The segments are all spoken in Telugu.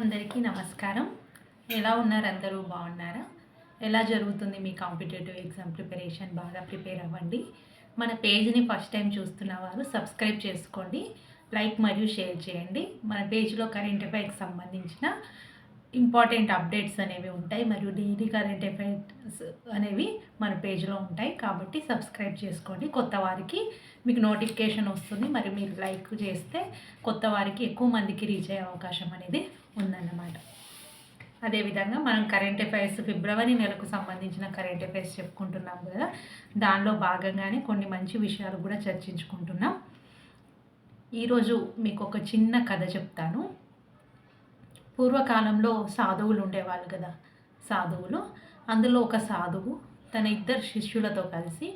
అందరికీ నమస్కారం. ఎలా ఉన్నారు అందరూ? బాగున్నారా? ఎలా జరుగుతుంది మీ కాంపిటేటివ్ ఎగ్జామ్ ప్రిపరేషన్? బాగా ప్రిపేర్ అవ్వండి. మన పేజ్ని ఫస్ట్ టైం చూస్తున్న వారు సబ్స్క్రైబ్ చేసుకోండి. లైక్ మరియు షేర్ చేయండి. మన పేజ్లో కరెంట్ అఫైర్కి సంబంధించిన ఇంపార్టెంట్ అప్డేట్స్ అనేవి ఉంటాయి. మరియు డైలీ కరెంట్ అఫైర్స్ అనేవి మన పేజ్లో ఉంటాయి. కాబట్టి సబ్స్క్రైబ్ చేసుకోండి. కొత్త వారికి మీకు నోటిఫికేషన్ వస్తుంది. మరి మీరు లైక్ చేస్తే కొత్త వారికి ఎక్కువ మందికి రీచ్ అయ్యే అవకాశం అనేది ఉందన్నమాట. అదేవిధంగా మనం కరెంట్ అఫైర్స్ ఫిబ్రవరి నెలకు సంబంధించిన కరెంట్ అఫైర్స్ చెప్పుకుంటున్నాం కదా దానిలో భాగంగానే కొన్ని మంచి విషయాలు కూడా చర్చించుకుంటున్నాం. ఈరోజు మీకు ఒక చిన్న కథ చెప్తాను. పూర్వకాలంలో సాధువులు ఉండేవాళ్ళు కదా సాధువులు. అందులో ఒక సాధువు తన ఇద్దరు శిష్యులతో కలిసి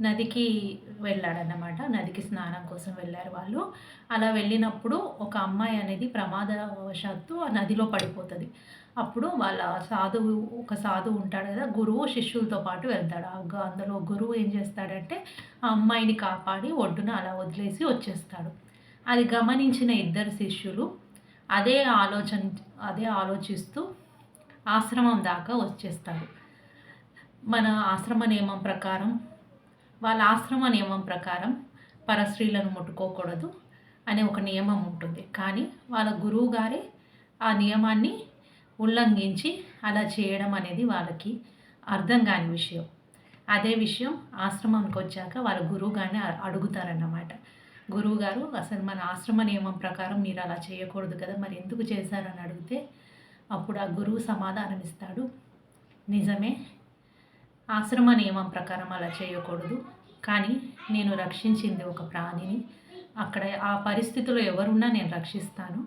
నదికి వెళ్ళాడన్నమాట. నదికి స్నానం కోసం వెళ్ళారు వాళ్ళు. అలా వెళ్ళినప్పుడు ఒక అమ్మాయి అనేది ప్రమాదవశాత్తు ఆ నదిలో పడిపోతుంది. అప్పుడు వాళ్ళ సాధువు ఒక సాధువు ఉంటాడు కదా గురువు శిష్యులతో పాటు వెళ్తాడు. అందులో గురువు ఏం చేస్తాడంటే ఆ అమ్మాయిని కాపాడి ఒడ్డున అలా వదిలేసి వచ్చేస్తాడు. అది గమనించిన ఇద్దరు శిష్యులు అదే ఆలోచన అదే ఆలోచిస్తూ ఆశ్రమం దాకా వచ్చేస్తారు. మన ఆశ్రమ నియమం ప్రకారం వాళ్ళ ఆశ్రమ నియమం ప్రకారం పరస్త్రీలను ముట్టుకోకూడదు అనే ఒక నియమం ఉంటుంది. కానీ వాళ్ళ గురువు గారే ఆ నియమాన్ని ఉల్లంఘించి అలా చేయడం అనేది వాళ్ళకి అర్థం కాని విషయం. అదే విషయం ఆశ్రమానికి వచ్చాక వాళ్ళ గురువు గారిని అడుగుతారన్నమాట. గురువు గారు అసలు మన ఆశ్రమ నియమం ప్రకారం మీరు అలా చేయకూడదు కదా మరి ఎందుకు చేశారని అడిగితే అప్పుడు ఆ గురువు సమాధానం ఇస్తాడు. నిజమే ఆశ్రమ నియమం ప్రకారం అలా చేయకూడదు. కానీ నేను రక్షించింది ఒక ప్రాణిని. అక్కడ ఆ పరిస్థితిలో ఎవరున్నా నేను రక్షిస్తాను.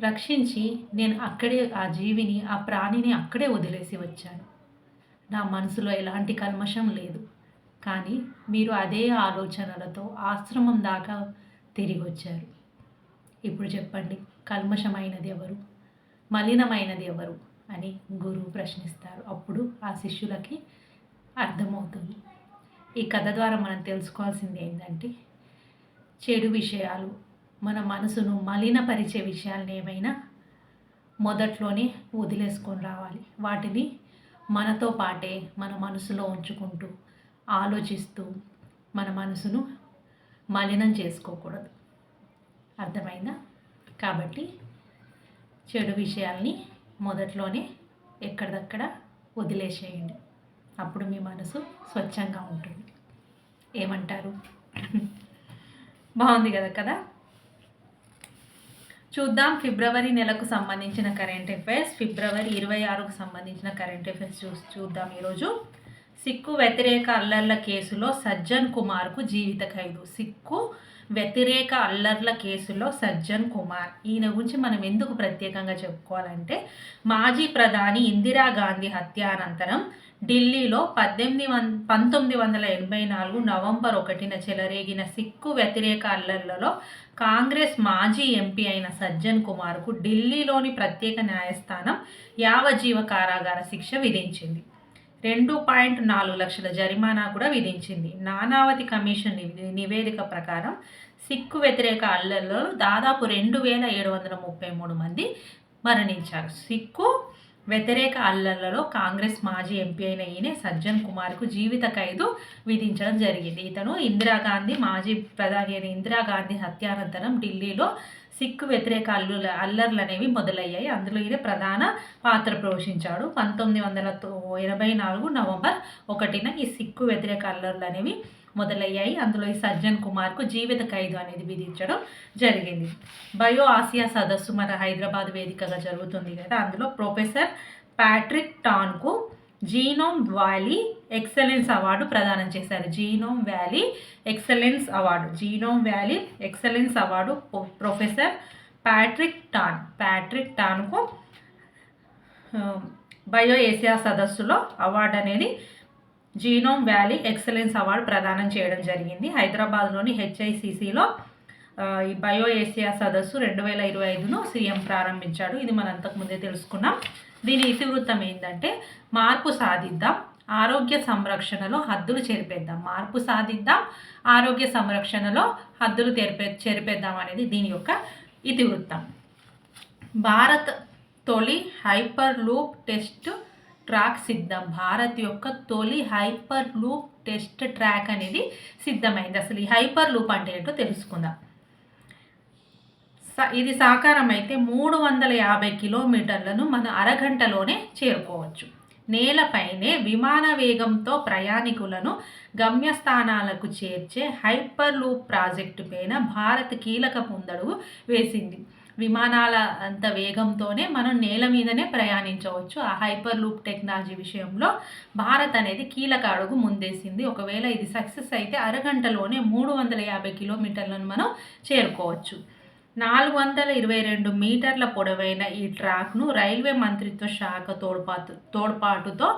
రక్షించి నేను అక్కడే ఆ జీవిని ఆ ప్రాణిని అక్కడే వదిలేసి వచ్చాను. నా మనసులో ఎలాంటి కల్మషం లేదు. కానీ మీరు అదే ఆలోచనలతో ఆశ్రమం దాకా తిరిగి వచ్చారు. ఇప్పుడు చెప్పండి కల్మషమైనది ఎవరు? మలినమైనది ఎవరు? అని గురువు ప్రశ్నిస్తారు. అప్పుడు ఆ శిష్యులకి అర్థమవుతుంది. ఈ కథ ద్వారా మనం తెలుసుకోవాల్సింది ఏంటంటే చెడు విషయాలు మన మనసును మలినపరిచే విషయాలను ఏమైనా మొదట్లోనే వదిలేసుకొని రావాలి. వాటిని మనతో పాటే మన మనసులో ఉంచుకుంటూ ఆలోచిస్తూ మన మనసును మలినం చేసుకోకూడదు. అర్థమైందా? కాబట్టి చెడు విషయాల్ని మొదట్లోనే ఎక్కడిదక్కడ వదిలేసేయండి. అప్పుడు మీ మనసు స్వచ్ఛంగా ఉంటుంది. ఏమంటారు? బాగుంది కదా కదా? చూద్దాం ఫిబ్రవరి నెలకు సంబంధించిన కరెంట్ అఫైర్స్ ఫిబ్రవరి ఇరవై ఆరుకు సంబంధించిన కరెంట్ అఫైర్స్ చూ చూద్దాం ఈరోజు. సిక్కు వ్యతిరేక అల్లర్ల కేసులో సజ్జన్ కుమార్కు జీవిత ఖైదు సిక్కు వ్యతిరేక అల్లర్ల కేసులో సజ్జన్ కుమార్. ఈయన గురించి మనం ఎందుకు ప్రత్యేకంగా చెప్పుకోవాలంటే మాజీ ప్రధాని ఇందిరాగాంధీ హత్య అనంతరం ఢిల్లీలో పద్దెనిమిది వం పంతొమ్మిది వందల ఎనభై నాలుగు నవంబర్ ఒకటిన చెలరేగిన సిక్కు వ్యతిరేక అల్లర్లలో కాంగ్రెస్ మాజీ ఎంపీ అయిన సజ్జన్ కుమార్కు ఢిల్లీలోని ప్రత్యేక న్యాయస్థానం యావజీవ కారాగార శిక్ష విధించింది. రెండు పాయింట్ నాలుగు లక్షల జరిమానా కూడా విధించింది. నానావతి కమిషన్ నివేదిక ప్రకారం సిక్కు వ్యతిరేక అల్లర్లలో దాదాపు రెండు వేల ఏడు వందల ముప్పై మూడు మంది మరణించారు. సిక్కు వ్యతిరేక అల్లర్లలో కాంగ్రెస్ మాజీ ఎంపీ అయిన ఈయన సజ్జన్ కుమార్కు జీవిత ఖైదు విధించడం జరిగింది. ఇతను ఇందిరాగాంధీ మాజీ ప్రధాని అయిన ఇందిరాగాంధీ హత్యానంతరం ఢిల్లీలో సిక్కు వ్యతిరేక అల్లుల అల్లర్లు అనేవి మొదలయ్యాయి. అందులో ఈయన ప్రధాన పాత్ర పోషించాడు. పంతొమ్మిది వందల ఎనభై నాలుగు నవంబర్ ఒకటిన ఈ సిక్కు వ్యతిరేక అల్లర్లు అనేవి మొదలయ్యాయి. అందులో ఈ సజ్జన్ కుమార్కు జీవిత ఖైదు అనేది విధించడం జరిగింది. బయో ఆసియా సదస్సు మన హైదరాబాద్ వేదికగా జరుగుతుంది కదా. అందులో ప్రొఫెసర్ ప్యాట్రిక్ టాన్కు జీనోమ్ వ్యాలీ ఎక్సలెన్స్ అవార్డు ప్రదానం చేశారు. Genome Valley excellence award Genome Valley excellence award pro- professor Patrick Tan Patrick టాన్కు bio Asia సదస్సులో అవార్డు అనేది జీనోమ్ వ్యాలీ ఎక్సలెన్స్ అవార్డు ప్రదానం చేయడం జరిగింది. హైదరాబాద్లోని హెచ్ఐసిసిలో ఈ బయో ఏసియా సదస్సు రెండు వేల ఇరవై ఐదును సీఎం ప్రారంభించాడు. ఇది మనంతకుముందే తెలుసుకున్నాం. దీని ఇతివృత్తం ఏంటంటే మార్పు సాధిద్దాం ఆరోగ్య సంరక్షణలో హద్దులు చేరిపేద్దాం. మార్పు సాధిద్దాం ఆరోగ్య సంరక్షణలో హద్దులు తెరిపే చెరిపేద్దాం అనేది దీని యొక్క ఇతివృత్తం. భారత్ తొలి హైపర్ లూప్ టెస్ట్ ట్రాక్ సిద్ధం. భారత్ యొక్క తొలి హైపర్ లూప్ టెస్ట్ ట్రాక్ అనేది సిద్ధమైంది. అసలు ఈ హైపర్ లూప్ అంటే ఏంటో తెలుసుకుందాం. ఇది సాకారం అయితే మూడు వందల యాభై కిలోమీటర్లను మన అరగంటలోనే చేరుకోవచ్చు. నేలపైనే విమాన వేగంతో ప్రయాణికులను గమ్యస్థానాలకు చేర్చే హైపర్ లూప్ ప్రాజెక్టు పైన భారత్ కీలక ముందడుగు వేసింది. విమానాల అంత వేగంతోనే మనం నేల మీదనే ప్రయాణించవచ్చు. ఆ హైపర్ లూప్ టెక్నాలజీ విషయంలో భారత్ అనేది కీలక అడుగు ముందేసింది. ఒకవేళ ఇది సక్సెస్ అయితే అరగంటలోనే మూడు వందల యాభై కిలోమీటర్లను మనం చేరుకోవచ్చు. నాలుగు వందల ఇరవై రెండు మీటర్ల పొడవైన ఈ ట్రాక్ను రైల్వే మంత్రిత్వ శాఖ తోడ్పాటు తోడ్పాటుతో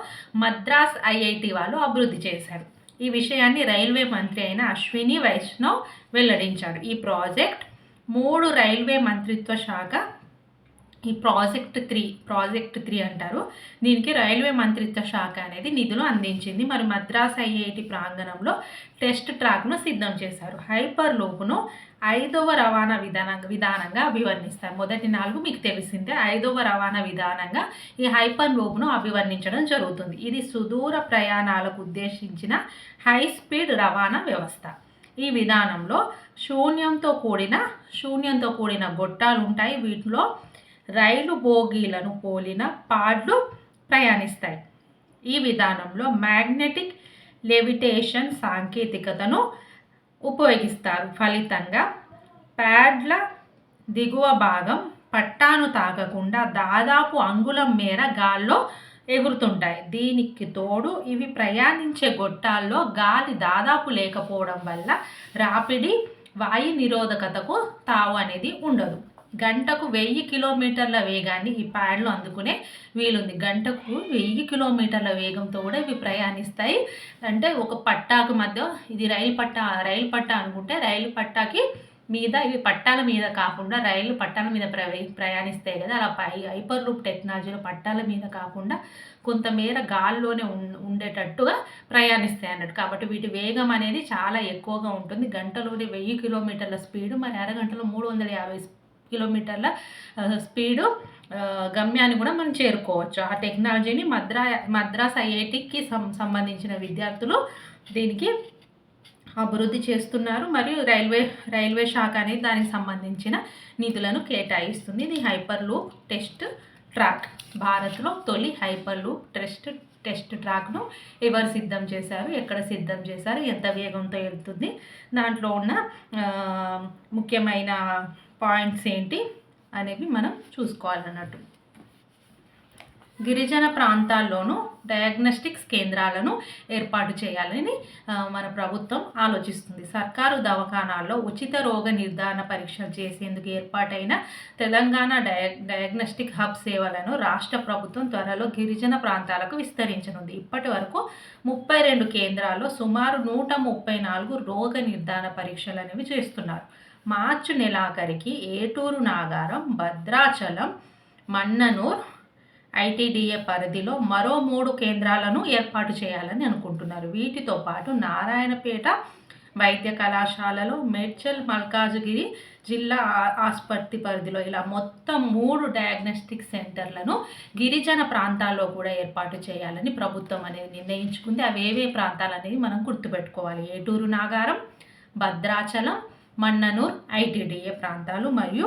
మద్రాస్ ఐఐటి వాళ్ళు అభివృద్ధి చేశారు. ఈ విషయాన్ని రైల్వే మంత్రి అయిన అశ్విని వైష్ణవ్ వెల్లడించాడు. ఈ ప్రాజెక్ట్ మూడు రైల్వే మంత్రిత్వ శాఖ ఈ ప్రాజెక్ట్ త్రీ ప్రాజెక్ట్ త్రీ అంటారు. దీనికి రైల్వే మంత్రిత్వ శాఖ అనేది నిధులు అందించింది. మరి మద్రాస్ ఐఐటి ప్రాంగణంలో టెస్ట్ ట్రాక్ను సిద్ధం చేశారు. హైపర్ లోపును ఐదవ రవాణా విధానం విధానంగా అభివర్ణిస్తారు. మొదటి నాలుగు మీకు తెలిసిందే. ఐదవ రవాణా విధానంగా ఈ హైపర్ లోబ్ను అభివర్ణించడం జరుగుతుంది. ఇది సుదూర ప్రయాణాలకు ఉద్దేశించిన హై స్పీడ్ రవాణా వ్యవస్థ. ఈ విధానంలో శూన్యంతో కూడిన శూన్యంతో కూడిన గొట్టాలు ఉంటాయి. వీటిలో రైలు బోగీలను పోలిన పాడ్లు ప్రయాణిస్తాయి. ఈ విధానంలో మ్యాగ్నెటిక్ లెవిటేషన్ సాంకేతికతను ఉపయోగిస్తారు. ఫలితంగా ప్యాడ్ల దిగువ భాగం పట్టాను తాకకుండా దాదాపు అంగుళం మేర గాల్లో ఎగురుతుంటాయి. దీనికి తోడు ఇవి ప్రయాణించే గొట్టాల్లో గాలి దాదాపు లేకపోవడం వల్ల రాపిడి వాయు నిరోధకతకు తావు అనేది ఉండదు. గంటకు వెయ్యి కిలోమీటర్ల వేగాన్ని ఈ ప్యాడ్లు అందుకునే వీలుంది. గంటకు వెయ్యి కిలోమీటర్ల వేగంతో కూడా ఇవి ప్రయాణిస్తాయి. అంటే ఒక పట్టాకు మధ్య ఇది రైలు పట్టా రైలు పట్టా అనుకుంటే రైలు పట్టాకి మీద ఇవి పట్టాల మీద కాకుండా రైలు పట్టాల మీద ప్ర ప్రయాణిస్తాయి కదా. అలా పై హైపర్ లూప్ టెక్నాలజీలో పట్టాల మీద కాకుండా కొంతమేర గాల్లోనే ఉండేటట్టుగా ప్రయాణిస్తాయి అన్నట్టు. కాబట్టి వీటి వేగం అనేది చాలా ఎక్కువగా ఉంటుంది. గంటలోనే వెయ్యి కిలోమీటర్ల స్పీడు మరి అరగంటలో మూడు వందల యాభై కిలోమీటర్ల స్పీడు గమ్యాన్ని కూడా మనం చేరుకోవచ్చు. ఆ టెక్నాలజీని మద్రా మద్రాస్ ఐఐటికి సంబంధించిన విద్యార్థులు దీనికి అభివృద్ధి చేస్తున్నారు. మరియు రైల్వే రైల్వే శాఖ అనేది దానికి సంబంధించిన నిధులను కేటాయిస్తుంది. ఇది హైపర్ లూప్ టెస్ట్ ట్రాక్. భారత్లో తొలి హైపర్ లూప్ టెస్ట్ టెస్ట్ ట్రాక్ను ఎవరు సిద్ధం చేశారు ఎక్కడ సిద్ధం చేశారు ఎంత వేగంతో వెళ్తుంది దాంట్లో ఉన్న ముఖ్యమైన పాయింట్స్ ఏంటి అనేవి మనం చూసుకోవాలన్నట్టు. గిరిజన ప్రాంతాల్లోనూ డయాగ్నోస్టిక్స్ కేంద్రాలను ఏర్పాటు చేయాలని మన ప్రభుత్వం ఆలోచిస్తుంది. సర్కారు దవాఖానాల్లో ఉచిత రోగ నిర్ధారణ పరీక్షలు చేసేందుకు ఏర్పాటైన తెలంగాణ డయా డయాగ్నోస్టిక్ హబ్ సేవలను రాష్ట్ర ప్రభుత్వం త్వరలో గిరిజన ప్రాంతాలకు విస్తరించనుంది. ఇప్పటి వరకు ముప్పై రెండు కేంద్రాల్లో సుమారు నూట ముప్పై నాలుగు రోగ నిర్ధారణ పరీక్షలు అనేవి చేస్తున్నారు. మార్చి నెలాఖరికి ఏటూరు నాగారం భద్రాచలం మన్ననూర్ ఐటీడీఏ పరిధిలో మరో మూడు కేంద్రాలను ఏర్పాటు చేయాలని అనుకుంటున్నారు. వీటితో పాటు నారాయణపేట వైద్య కళాశాలలో మేడ్చల్ మల్కాజ్గిరి జిల్లా ఆసుపత్రి పరిధిలో ఇలా మొత్తం మూడు డయాగ్నోస్టిక్ సెంటర్లను గిరిజన ప్రాంతాల్లో కూడా ఏర్పాటు చేయాలని ప్రభుత్వం అనేది నిర్ణయించుకుంది. అవి ఏవే ప్రాంతాలు అనేది మనం గుర్తుపెట్టుకోవాలి. ఏటూరు నాగారం భద్రాచలం మన్ననూర్ ఐటీడీఏ ప్రాంతాలు మరియు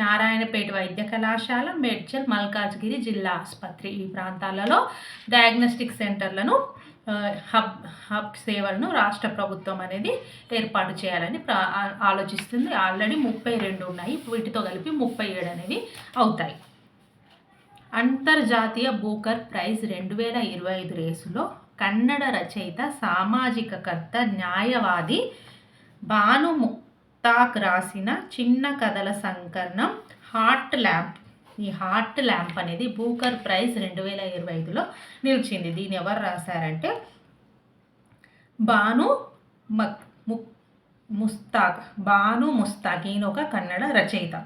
నారాయణపేట వైద్య కళాశాల మేడ్చల్ మల్కాజ్గిరి జిల్లా ఆసుపత్రి. ఈ ప్రాంతాలలో డయాగ్నోస్టిక్ సెంటర్లను హబ్ హబ్ సేవలను రాష్ట్ర ప్రభుత్వం అనేది ఏర్పాటు చేయాలని ఆలోచిస్తుంది. ఆల్రెడీ ముప్పై రెండు ఉన్నాయి. వీటితో కలిపి ముప్పై ఏడు అనేవి అవుతాయి. అంతర్జాతీయ బూకర్ ప్రైజ్ రెండు వేల ఇరవై ఐదు రేసులో కన్నడ రచయిత సామాజికకర్త న్యాయవాది భాను తాక్ రాసిన చిన్న కథల సంకలనం హార్ట్ ల్యాంప్. ఈ హార్ట్ ల్యాంప్ అనేది బూకర్ ప్రైజ్ రెండు వేల ఇరవై ఐదులో నిలిచింది. దీన్ని ఎవరు రాశారంటే బాను మక్ ముస్తాక్ బాను ముస్తాక్ ఈయన ఒక కన్నడ రచయిత.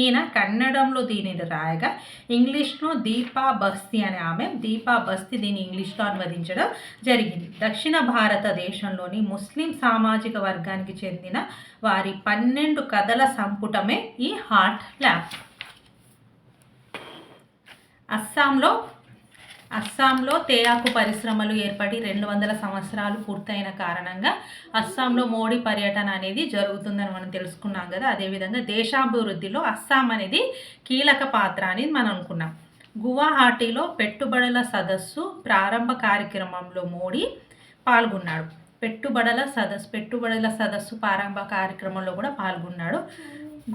ఈయన కన్నడంలో దీనిని రాయగా ఇంగ్లీష్లో దీపా బస్తి అనే ఆమె దీపా బస్తి దీన్ని ఇంగ్లీష్లో అనువదించడం జరిగింది. దక్షిణ భారతదేశంలోని ముస్లిం సామాజిక వర్గానికి చెందిన వారి పన్నెండు కథల సంపుటమే ఈ హార్ట్ ల్యాప్. అస్సాంలో అస్సాంలో తేయాకు పరిశ్రమలు ఏర్పడి రెండు వందల సంవత్సరాలు పూర్తయిన కారణంగా అస్సాంలో మోడీ పర్యటన అనేది జరుగుతుందని మనం తెలుసుకున్నాం కదా. అదేవిధంగా దేశాభివృద్ధిలో అస్సాం అనేది కీలక పాత్ర అని మనం అనుకున్నాం. గువాహాటీలో పెట్టుబడుల సదస్సు ప్రారంభ కార్యక్రమంలో మోడీ పాల్గొన్నాడు. పెట్టుబడుల సదస్సు పెట్టుబడుల సదస్సు ప్రారంభ కార్యక్రమంలో కూడా పాల్గొన్నాడు.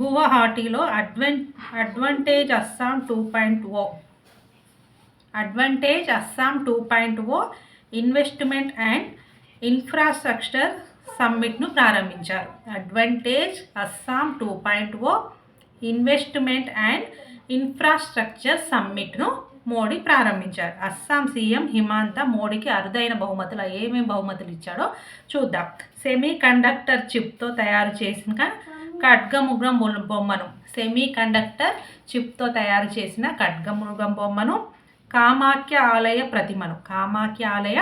గువాహాటీలో adven advantage Assam two point O advantage Assam two point O investment and infrastructure సమ్మిట్ను ప్రారంభించారు. Advantage Assam two point O investment and infrastructure సమ్మిట్ను Modi ప్రారంభించారు. అస్సాం సీఎం హిమాంత మోడీకి అరుదైన బహుమతులు ఏమేమి బహుమతులు ఇచ్చాడో చూద్దాం. సెమీ కండక్టర్ చిప్తో తయారు చేసిన ఖడ్గముగ్రం బొమ్మను సెమీ కండక్టర్ చిప్తో తయారు చేసిన ఖడ్గముగ్రం బొమ్మను కామాఖ్య ఆలయ ప్రతిమను. కామాఖ్య ఆలయ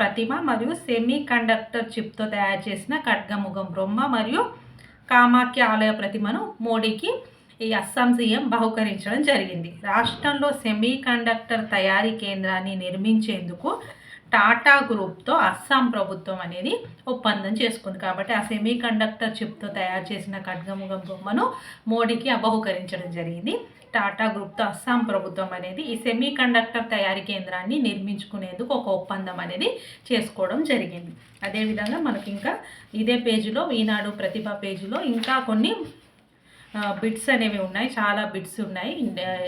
ప్రతిమ మరియు సెమీ కండక్టర్ చిప్తో తయారు చేసిన ఖడ్గముఖం బ్రహ్మ మరియు కామాఖ్య ఆలయ ప్రతిమను మోడీకి ఈ అస్సాం సీఎం బహుకరించడం జరిగింది. రాష్ట్రంలో సెమీ కండక్టర్ తయారీ కేంద్రాన్ని నిర్మించేందుకు టాటా గ్రూప్తో అస్సాం ప్రభుత్వం అనేది ఒప్పందం చేసుకుంది. కాబట్టి ఆ సెమీ కండక్టర్ చిప్తో తయారు చేసిన ఖడ్గముఖం బొమ్మను మోడీకి అబహుకరించడం జరిగింది. టాటా గ్రూప్తో అస్సాం ప్రభుత్వం అనేది ఈ సెమీ కండక్టర్ తయారీ కేంద్రాన్ని నిర్మించుకునేందుకు ఒక ఒప్పందం అనేది చేసుకోవడం జరిగింది. అదేవిధంగా మనకి ఇంకా ఇదే పేజీలో ఈనాడు ప్రతిభ పేజీలో ఇంకా కొన్ని బిట్స్ అనేవి ఉన్నాయి. చాలా బిట్స్ ఉన్నాయి.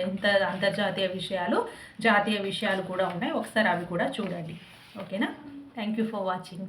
ఇంత అంతర్జాతీయ విషయాలు జాతీయ విషయాలు కూడా ఉన్నాయి. ఒకసారి అవి కూడా చూడండి. ఓకేనా? Thank you for watching.